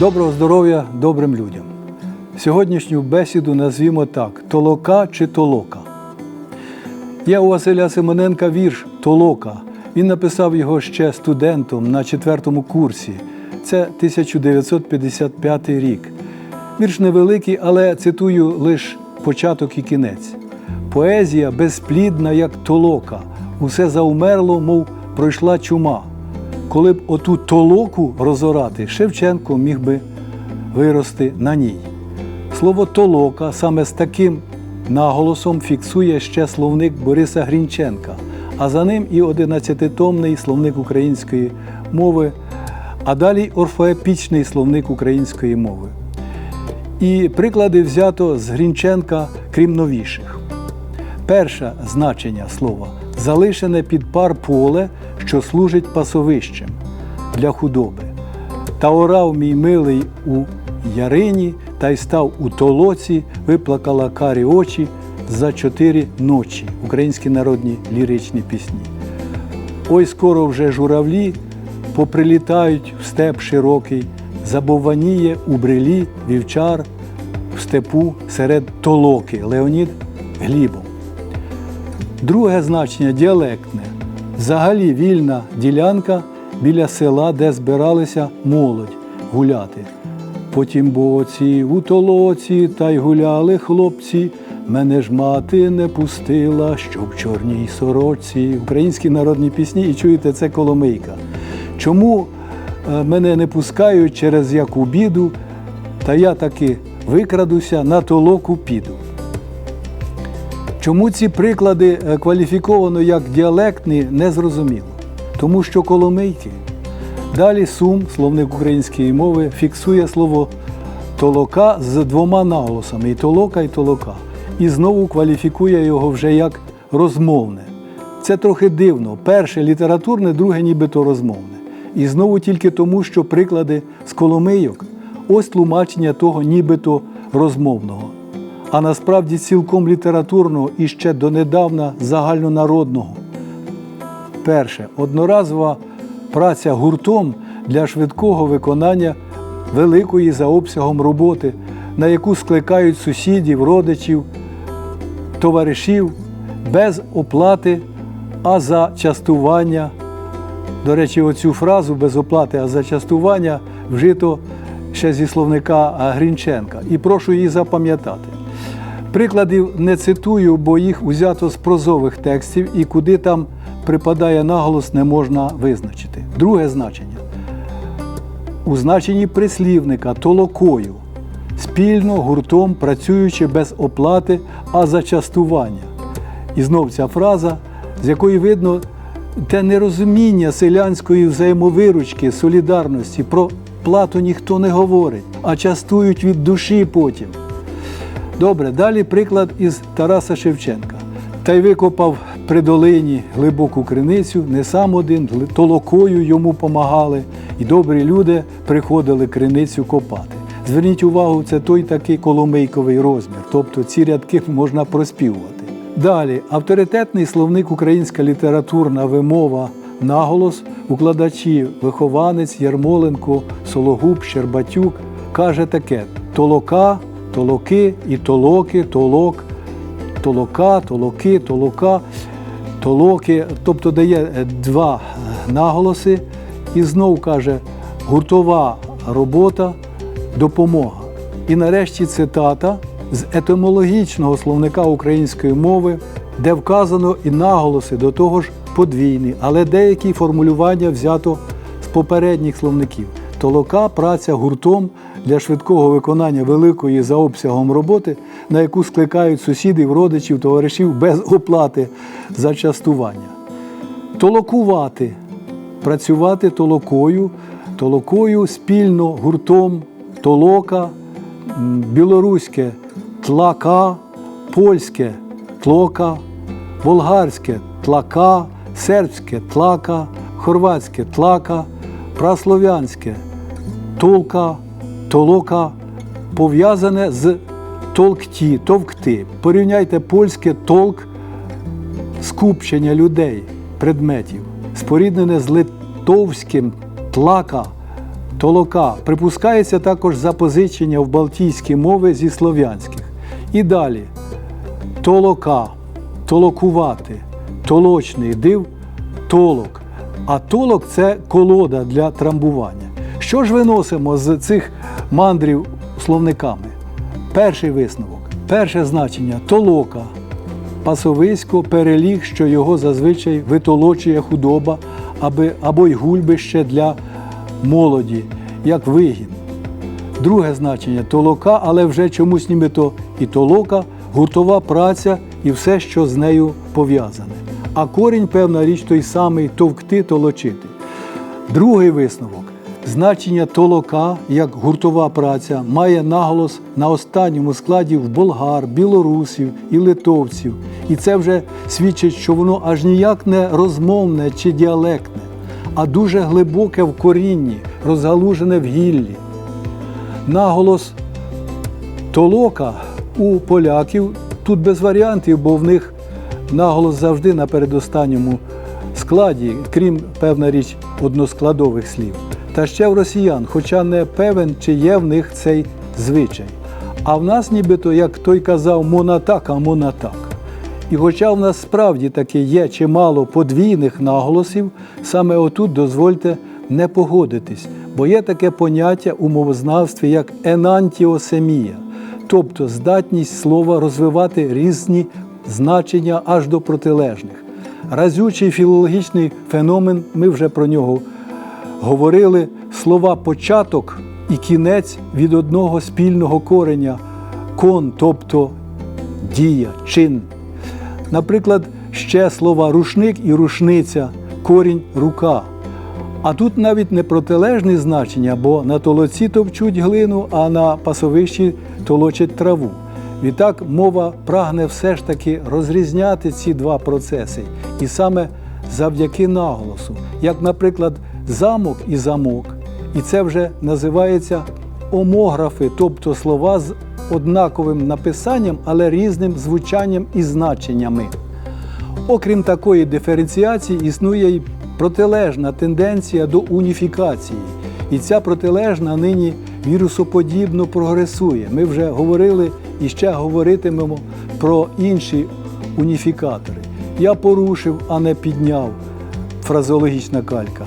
Доброго здоров'я добрим людям. Сьогоднішню бесіду назвімо так: Толока чи толока. Є у Василя Симоненка вірш Толока. Він написав його ще студентом на четвертому курсі. Це 1955 рік. Вірш невеликий, але цитую лише початок і кінець. Поезія безплідна, як толока, усе заумерло, мов пройшла чума. Коли б оту толоку розорати, Шевченко міг би вирости на ній. Слово толока саме з таким наголосом фіксує ще словник Бориса Грінченка, а за ним і 11-томний словник української мови, а далі орфоепічний словник української мови. І приклади взято з Грінченка, крім новіших. Перше значення слова залишене під пар поле, що служить пасовищем для худоби. Та орав мій милий у ярині, та й став у толоці, виплакала карі очі за чотири ночі. Українські народні ліричні пісні. Ой, скоро вже журавлі поприлітають в степ широкий, забованіє у брилі вівчар в степу серед толоки Леонід Глібов. Друге значення діалектне. Взагалі вільна ділянка біля села, де збиралися молодь гуляти. Потім боці у толоці та й гуляли хлопці. Мене ж мати не пустила, що в чорній сорочці. Українські народні пісні, і чуєте, це Коломийка. Чому е, мене не пускають через яку біду, та я таки викрадуся на толоку піду. Чому ці приклади е, кваліфіковано як діалектні, не зрозуміло. Тому що коломийки. Далі сум, словник української мови, фіксує слово толока з двома наголосами і толока, і толока. І знову кваліфікує його вже як розмовне. Це трохи дивно. Перше літературне, друге нібито розмовне. І знову тільки тому, що приклади з коломийок ось тлумачення того нібито розмовного а насправді цілком літературного і ще донедавна загальнонародного. Перше одноразова праця гуртом для швидкого виконання великої за обсягом роботи, на яку скликають сусідів, родичів, товаришів без оплати, а за частування. До речі, оцю фразу без оплати, а за частування вжито ще зі словника Грінченка. І прошу її запам'ятати. Прикладів не цитую, бо їх узято з прозових текстів і куди там припадає наголос, не можна визначити. Друге значення. У значенні прислівника толокою, спільно гуртом працюючи без оплати, а за частування. І знов ця фраза, з якої видно те нерозуміння селянської взаємовиручки, солідарності. Про плату ніхто не говорить, а частують від душі потім. Добре, далі приклад із Тараса Шевченка. Та й викопав при долині глибоку криницю, не сам один, толокою йому помагали, і добрі люди приходили криницю копати. Зверніть увагу, це той такий коломийковий розмір, тобто ці рядки можна проспівувати. Далі, авторитетний словник Українська літературна вимова, наголос, укладачі, вихованець Ярмоленко, Сологуб, Щербатюк каже таке: толока толоки і толоки, толок, толока, толоки, толока, толоки, тобто дає два наголоси і знов каже гуртова робота, допомога. І нарешті цитата з етимологічного словника української мови, де вказано і наголоси до того ж подвійні, але деякі формулювання взято з попередніх словників. Толока праця гуртом для швидкого виконання великої за обсягом роботи, на яку скликають сусідів, родичів, товаришів без оплати за частування. Толокувати, працювати толокою, толокою спільно гуртом, толока, білоруське тлака, польське тлока, болгарське тлака, сербське тлака, хорватське тлака, праслов'янське толка, толока пов'язане з толкті, товкти. Порівняйте польське толк, скупчення людей, предметів, споріднене з литовським тлака, толока. Припускається також запозичення в балтійські мови зі слов'янських. І далі толока, толокувати, толочний див, толок. А толок це колода для трамбування. Що ж виносимо з цих мандрів словниками? Перший висновок, перше значення толока. Пасовисько переліг, що його зазвичай витолочує худоба або й гульбище для молоді, як вигін. Друге значення толока, але вже чомусь нібито і толока, гуртова праця і все, що з нею пов'язане. А корінь, певна річ, той самий товкти, толочити. Другий висновок. Значення толока як гуртова праця має наголос на останньому складі в болгар, білорусів і литовців. І це вже свідчить, що воно аж ніяк не розмовне чи діалектне, а дуже глибоке в корінні, розгалужене в гіллі. Наголос толока у поляків тут без варіантів, бо в них наголос завжди на передостанньому складі, крім певна річ односкладових слів. Та ще в росіян, хоча не певен, чи є в них цей звичай. А в нас нібито, як той казав, монатак, а монатак. І хоча в нас справді таки є чимало подвійних наголосів, саме отут дозвольте не погодитись, бо є таке поняття у мовознавстві як енантіосемія, тобто здатність слова розвивати різні значення аж до протилежних. Разючий філологічний феномен, ми вже про нього говорили, слова початок і кінець від одного спільного кореня кон, тобто дія, чин. Наприклад, ще слова рушник і рушниця, корінь рука. А тут навіть не протилежні значення, бо на толоці товчуть глину, а на пасовищі толочать траву. Відтак мова прагне все ж таки розрізняти ці два процеси, і саме завдяки наголосу, як, наприклад, замок і замок. І це вже називається омографи, тобто слова з однаковим написанням, але різним звучанням і значеннями. Окрім такої диференціації, існує й протилежна тенденція до уніфікації. І ця протилежна нині вірусоподібно прогресує. Ми вже говорили і ще говоритимемо про інші уніфікатори. Я порушив, а не підняв фразеологічна калька.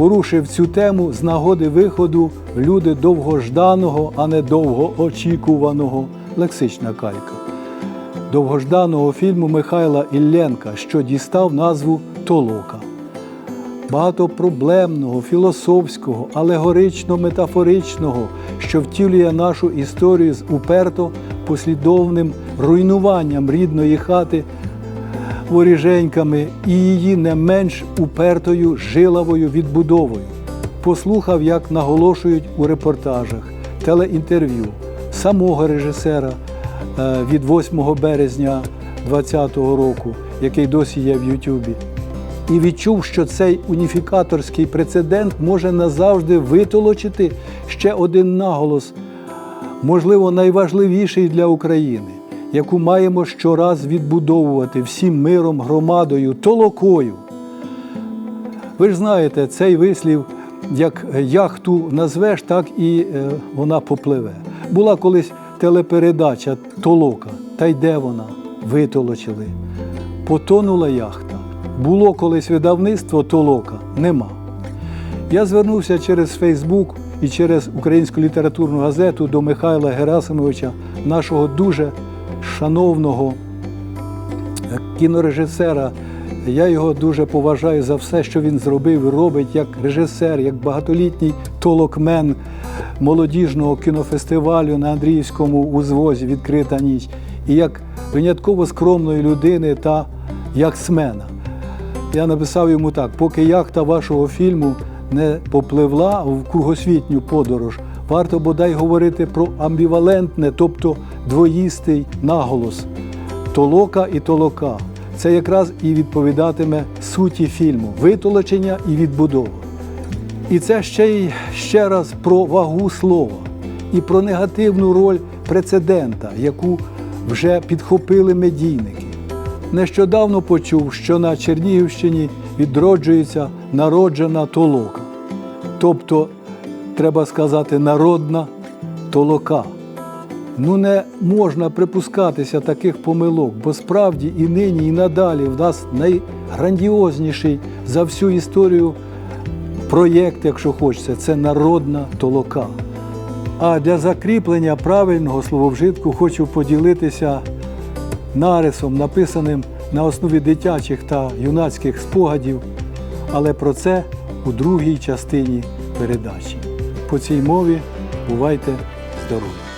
Порушив цю тему з нагоди виходу люди довгожданого, а не довгоочікуваного лексична калька довгожданого фільму Михайла Ілленка, що дістав назву Толока. Багатопроблемного, філософського, алегорично-метафоричного, що втілює нашу історію з уперто послідовним руйнуванням рідної хати воріженьками і її не менш упертою жилавою відбудовою. Послухав, як наголошують у репортажах, телеінтерв'ю самого режисера е, від 8 березня 2020 року, який досі є в Ютубі. І відчув, що цей уніфікаторський прецедент може назавжди витолочити ще один наголос, можливо, найважливіший для України, яку маємо щораз відбудовувати всім миром, громадою, толокою. Ви ж знаєте, цей вислів, як яхту назвеш, так і е, вона попливе. Була колись телепередача Толока. Та й де вона? Витолочили. Потонула яхта. Було колись видавництво Толока, нема. Я звернувся через Фейсбук і через українську літературну газету до Михайла Герасимовича, нашого дуже шановного кінорежисера. Я його дуже поважаю за все, що він зробив і робить як режисер, як багатолітній толокмен молодіжного кінофестивалю на Андріївському узвозі Відкрита ніч, і як винятково скромної людини та як смена. Я написав йому так: поки яхта вашого фільму не попливла в кругосвітню подорож, варто бодай говорити про амбівалентне, тобто двоїстий наголос толока і толока. Це якраз і відповідатиме суті фільму витолочення і відбудова. І це ще й ще раз про вагу слова і про негативну роль прецедента, яку вже підхопили медійники. Нещодавно почув, що на Чернігівщині відроджується народжена толока. Тобто треба сказати, народна толока. Ну не можна припускатися таких помилок, бо справді і нині, і надалі в нас найграндіозніший за всю історію проєкт, якщо хочеться, це народна толока. А для закріплення правильного слововжитку хочу поділитися нарисом, написаним на основі дитячих та юнацьких спогадів, але про це у другій частині передачі. По цій мові бувайте здорові!